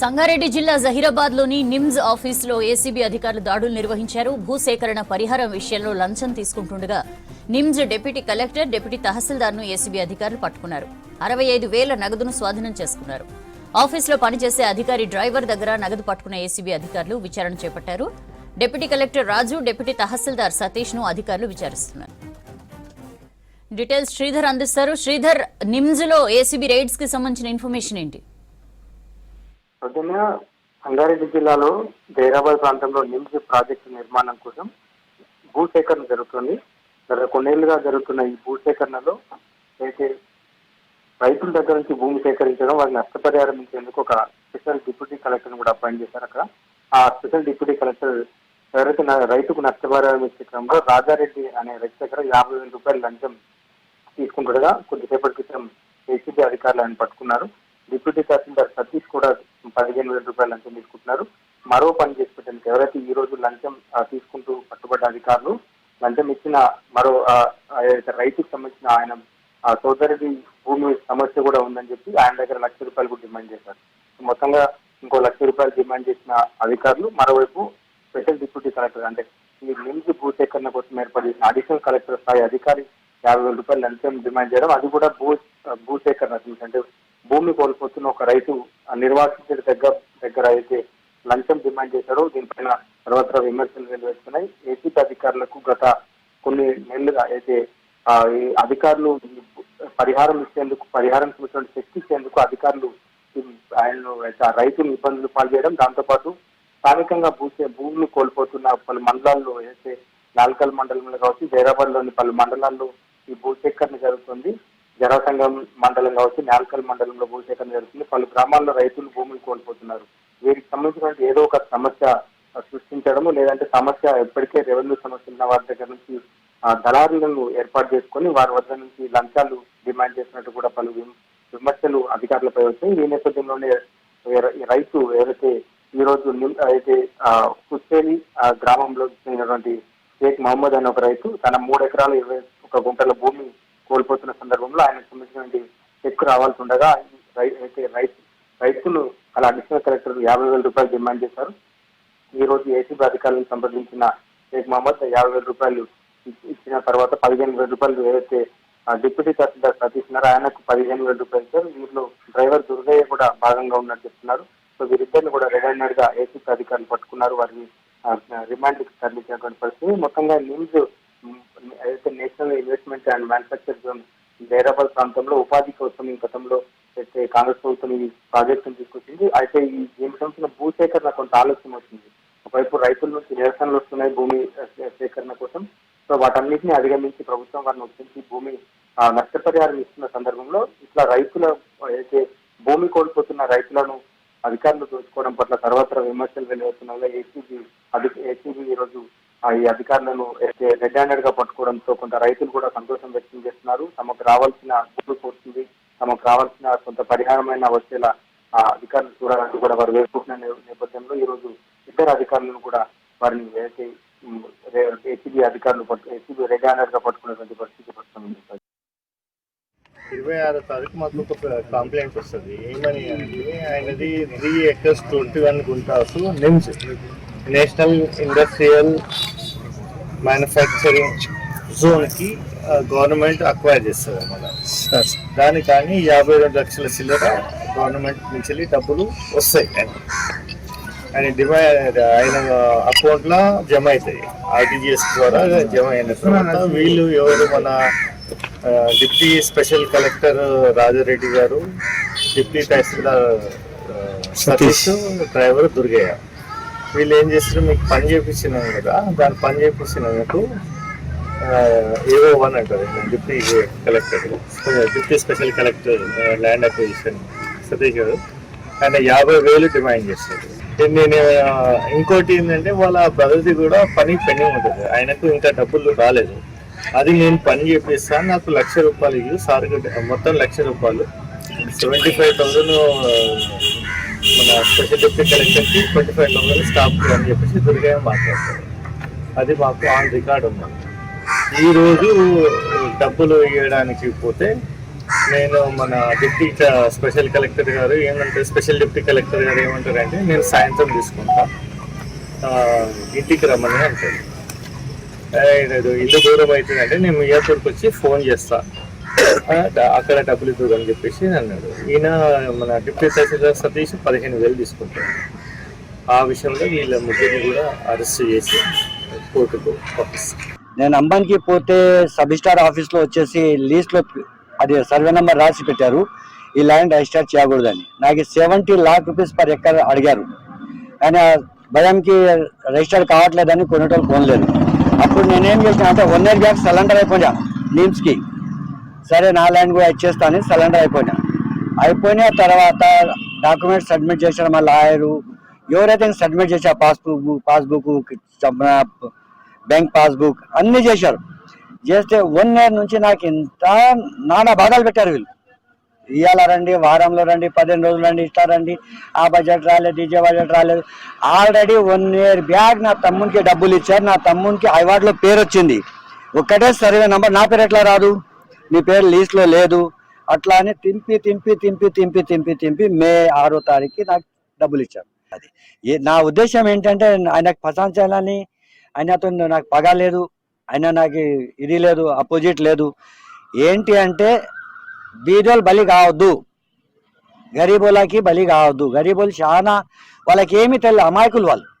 సంగారెడ్డి జిల్లా జహీరాబాద్లోని నిమ్స్ ఆఫీసులో ఏసీబీ అధికారులు దాడులు నిర్వహించారు. భూసేకరణ పరిహారం విషయంలో లంచం తీసుకుంటుండగా నిమ్స్ డిప్యూటీ కలెక్టర్ డిప్యూటీ తహసీల్దార్ను ఏసీబీ అధికారులు పట్టుకున్నారు. అరవై ఐదు వేల నగదును స్వాధీనం చేసుకున్నారు. ఆఫీసులో పనిచేసే అధికారి డ్రైవర్ దగ్గర నగదు పట్టుకున్న ఏసీబీ అధికారులు విచారణ చేపట్టారు. Deputy collector Raju deputy tahsildar సతీష్ను అధికారులు విచారిస్తున్నారు. డీటెయిల్స్ శ్రీధర్ అందిస్తారు. శ్రీధర్ నిమ్స్లో ఏసీబీ రైడ్స్కి సంబంధించిన ఇన్ఫర్మేషన్ ఏంటి? ప్రొద్దున సంగారెడ్డి జిల్లాలో జైరాబాద్ ప్రాంతంలో నిమ్స్ ప్రాజెక్టు నిర్మాణం కోసం భూసేకరణ జరుగుతుంది. గత కొన్నేళ్ళుగా జరుగుతున్న ఈ భూసేకరణలో అయితే రైతుల దగ్గర నుంచి భూమి సేకరించడం వారికి నష్టపరిహారం ఇచ్చేందుకు ఒక స్పెషల్ డిప్యూటీ కలెక్టర్ కూడా అపాయింట్ చేశారు అక్కడ. ఆ స్పెషల్ డిప్యూటీ కలెక్టర్ ఎవరైతే రైతుకు నష్టపరిహారం ఇచ్చే క్రమంలో రాజారెడ్డి అనే రైతు దగ్గర యాభై వేల రూపాయలు లంచం తీసుకుంటుండగా కొద్దిసేపటి క్రితం ఏసీబీ అధికారులు ఆయన పట్టుకున్నారు. డిప్యూటీ తహసీల్దార్ సతీష్ కూడా పదిహేను వేల రూపాయలు లంచం తీసుకుంటున్నారు. మరో పని చేసి పెట్టడానికి ఎవరైతే ఈ రోజు లంచం తీసుకుంటూ పట్టుబడ్డ అధికారులు లంచం ఇచ్చిన మరో రైతుకు సంబంధించిన ఆయన ఆ సోదరుడి భూమి సమస్య కూడా ఉందని చెప్పి ఆయన దగ్గర లక్ష రూపాయలు కూడా డిమాండ్ చేశారు. మొత్తంగా ఇంకో లక్ష రూపాయలు డిమాండ్ చేసిన అధికారులు మరోవైపు స్పెషల్ డిప్యూటీ కలెక్టర్ అంటే ఈ నిమ్స్ భూసేకరణ కోసం ఏర్పాటు చేసిన అడిషనల్ కలెక్టర్ స్థాయి అధికారి యాభై వేల రూపాయలు లంచం డిమాండ్ చేయడం అది కూడా భూ భూసేకరణ అంటే భూమి కోల్పోతున్న ఒక రైతు ఆ దగ్గర దగ్గర అయితే లంచం డిమాండ్ చేశారో దీనిపైన సర్వత్రా విమర్శలు వెలువెత్తున్నాయి ఏసీపీ అధికారులకు గత కొన్ని నెలలుగా అయితే అధికారులు పరిహారం ఇచ్చేందుకు పరిహారం చూసిన శక్తి ఇచ్చేందుకు అధికారులు ఆయన ఆయనను రైతులు ఇబ్బందులు పాల్చేయడం దాంతోపాటు స్థానికంగా భూసే భూమిని కోల్పోతున్న పలు మండలాల్లో అయితే నాల్కల్ మండలంలో కావచ్చు జైరాబాద్లోని పలు మండలాల్లో ఈ భూసేకరణ జరుగుతుంది. జనసంఘం మండలం కావచ్చు నాల్కల్ మండలంలో భూసేకరణ జరుగుతుంది. పలు గ్రామాల్లో రైతులు భూమిని కోల్పోతున్నారు. వీరికి సంబంధించినటువంటి ఏదో ఒక సమస్య సృష్టించడము లేదంటే సమస్య ఎప్పటికే రెవెన్యూ సమస్య ఉన్న వారి దగ్గర నుంచి దళారులను ఏర్పాటు చేసుకొని వారి వద్ద నుంచి లంచాలు డిమాండ్ చేసినట్టు కూడా పలు విమర్శలు అధికారులపై వచ్చాయి ఈ నేపథ్యంలోనే రైతు ఎవరైతే ఈ రోజు అయితే ఆ, ఆ, గ్రామంలో చెందినటువంటి షేక్ మహమ్మద్ అనే ఒక రైతు తన మూడు ఎకరాలు ఇరవై ఒక గుంటల భూమి కోల్పోతున్న సందర్భంలో ఆయనకు సంబంధించినటువంటి ముందుకు రావాల్సి ఉండగా అయితే రైతు రైతులు అలా అడిషనల్ కలెక్టర్ యాభై వేల రూపాయలు డిమాండ్ చేశారు. ఈ రోజు ఏసీబీ అధికారులను సంప్రదించిన షేక్ మహమ్మద్ యాభై వేల రూపాయలు ఇచ్చిన తర్వాత పదిహేను వేల రూపాయలు ఏదైతే డిప్యూటీ తహసీల్దార్ సతీష్ ఉన్నారో ఆయనకు పదిహేను వేల రూపాయలు ఇచ్చారు. వీరిలో డ్రైవర్ దుర్గయ్య కూడా భాగంగా ఉన్నట్టు చెప్తున్నారు. సో వీరిద్దరిని కూడా రెడ్గా ఏసీపీ అధికారులు పట్టుకున్నారు. వారిని రిమాండ్ తరలించినటువంటి పరిస్థితి. మొత్తంగా నిమ్స్ అయితే ఏదైతే national investment and manufacture zone Zaheerabad ప్రాంతంలో ఉపాధి కోసం ఈ గతంలో అయితే కాంగ్రెస్ ప్రభుత్వం ఈ ప్రాజెక్టును తీసుకొచ్చింది. అయితే ఈ దీనికి సంబంధించిన భూసేకరణ కొంత ఆలస్యం వచ్చింది. ఒకవైపు రైతుల నుంచి నిరసనలు వస్తున్నాయి భూమి సేకరణ కోసం. సో వాటన్నిటిని అధిగమించి ప్రభుత్వం వారిని ఒప్పించి భూమి నష్టపరిహారం ఇస్తున్న సందర్భంలో ఇట్లా రైతుల అయితే భూమి కోల్పోతున్న రైతులను అధికారులు దోచుకోవడం పట్ల సర్వత్రా విమర్శలు వెలువడుతున్నాయి. ఏసీబీ అది ఏసీబీ ఈ రోజు ఈ అధికారులను రెడ్ హ్యాండెడ్గా పట్టుకోవడంతో కొంత రైతులు కూడా సంతోషం వ్యక్తం చేస్తున్నారు. తమకు రావాల్సిన భూమి పోతుంది తమకు రావాల్సిన కొంత పరిహారమైన వచ్చేలా ఆ అధికారులు చూడాలని కూడా వారు వేసుకుంటున్న నేపథ్యంలో ఈ రోజు ఇద్దరు అధికారులను కూడా వారిని ఏదైతే ఏసీబీ అధికారులు పట్టు ఏసీబీ రెడ్ హ్యాండెడ్గా పట్టుకున్నటువంటి పరిస్థితి ప్రస్తుతం ఉంది. ఇరవై ఆరో తారీఖు మాకు ఒక కంప్లైంట్ వస్తుంది. ఏమని అంటే ఆయనది three acres twenty one guntas NIMS. National industrial manufacturing జోన్కి government acquire చేస్తుంది అన్నమాట. దానికి కానీ యాభై రెండు లక్షల చిల్లర గవర్నమెంట్ నుంచి డబ్బులు వస్తాయి. ఆయన ఆయన డిమాండ్ ఆయన అకౌంట్లో జమ అవుతాయి. ఆర్టీజీఎస్ ద్వారా జమ అయిన తర్వాత వీళ్ళు ఎవరు మన deputy special collector Raja Reddy garu deputy tahsildar Satish. Driver Durgaiah. వీళ్ళు ఏం చేస్తారు? మీకు పని చేపిస్తున్నాం కదా దాని పని చేపించినందుకు ఏవో వన్ అంటారు. Deputy collector. Deputy special collector land acquisition Satish garu. ఆయన యాభై వేలు డిమాండ్ చేస్తారు. నేను ఇంకోటి ఏంటంటే వాళ్ళ బ్రదర్ది కూడా పని పెండింగ్ ఉంటుంది. ఆయనకు ఇంకా డబ్బులు రాలేదు. అది నేను పని చేపిస్తాను నాకు లక్ష రూపాయలు ఇవ్వు సార్ మొత్తం లక్ష రూపాయలు. సెవెంటీ ఫైవ్ థౌసండ్ మన స్పెషల్ డిప్యూటీ కలెక్టర్కి ట్వంటీ ఫైవ్ థౌసండ్ స్టాఫ్ అని చెప్పేసి దుర్గా మాట్లాడతారు. అది మాకు ఆన్ రికార్డ్ ఉంది ఈ రోజు డబ్బులు ఇవ్వడానికి పోతే నేను మన డిప్యూటీ స్పెషల్ కలెక్టర్ గారు ఏమంటే స్పెషల్ డిప్యూటీ కలెక్టర్ గారు ఏమంటారంటే నేను సాయంత్రం తీసుకుంటా. ఇంటికి రమ్మని అంటారు. "ఏ, ఇల్లు దూరం అవుతుందంటే నేను మియాపూర్కి వచ్చి ఫోన్ చేస్తాను అక్కడ డబ్బులు ఇద్దు అని చెప్పేసి అన్నాడు. ఈయన మన డిప్యూటీ తహసీల్దార్ సతీష్ పదిహేను వేలు తీసుకుంటాడు. ఆ విషయంలో వీళ్ళ ముగ్గురిని కూడా అరెస్ట్ చేసి కోర్టుకు నేను అంబానికి పోతే సబ్ రిజిస్టార్ ఆఫీస్లో వచ్చేసి లీస్ట్లో అది సర్వే నెంబర్ రాసి పెట్టారు. ఈ ల్యాండ్ రిజిస్టార్ చేయకూడదని. నాకు seventy lakh rupees per acre అడిగారు. కానీ భయంకి రిజిస్టర్ కావట్లేదని కొనేటోళ్ళు కొనలేదు. అప్పుడు నేనేం చేసిన అంటే వన్ ఇయర్ బ్యాక్ సరెండర్ అయిపోయా నీమ్స్కి సరే నా ల్యాండ్ కూడా ఇచ్చేస్తాను సరెండర్ అయిపోయినా. అయిపోయిన తర్వాత డాక్యుమెంట్స్ సబ్మిట్ చేసిన మా లాయరు. ఎవరైతే సబ్మిట్ చేశారు పాస్బుక్ పాస్బుక్ బ్యాంక్ పాస్బుక్ అన్ని చేశారు. చేస్తే వన్ ఇయర్ నుంచి నాకు ఇంత నానా బాధలు పెట్టారు వీళ్ళు. ఇవాళ రండి వారంలో రండి పదిహేను రోజులు రండి ఇస్తారండి ఆ బడ్జెట్ రాలేదు డీజే బడ్జెట్ రాలేదు. ఆల్రెడీ వన్ ఇయర్ బ్యాక్ నా తమ్మునికి డబ్బులు ఇచ్చారు. నా తమ్మునికి అవార్డులో పేరు వచ్చింది ఒక్కటే సర్వే నంబర్. నా పేరు ఎట్లా రాదు? నీ పేరు లీస్ట్లో లేదు. అట్లా అని తింపి తింపి తింపి తింపి తింపి తింపి మే ఆరో తారీఖుకి నాకు డబ్బులు ఇచ్చారు. అది. ఏ- నా ఉద్దేశం ఏంటంటే ఆయనకు పసంద్ చేయాలని ఆయనతో నాకు పగ లేదు ఆయన నాకు ఇది లేదు అపోజిట్ లేదు. ఏంటి అంటే బీదోలు బలి కావద్దు. గరీబులకి బలి కావద్దు. గరీబులు చాలా వాళ్ళకి ఏమీ తెలియదు అమాయకులు వాళ్ళు.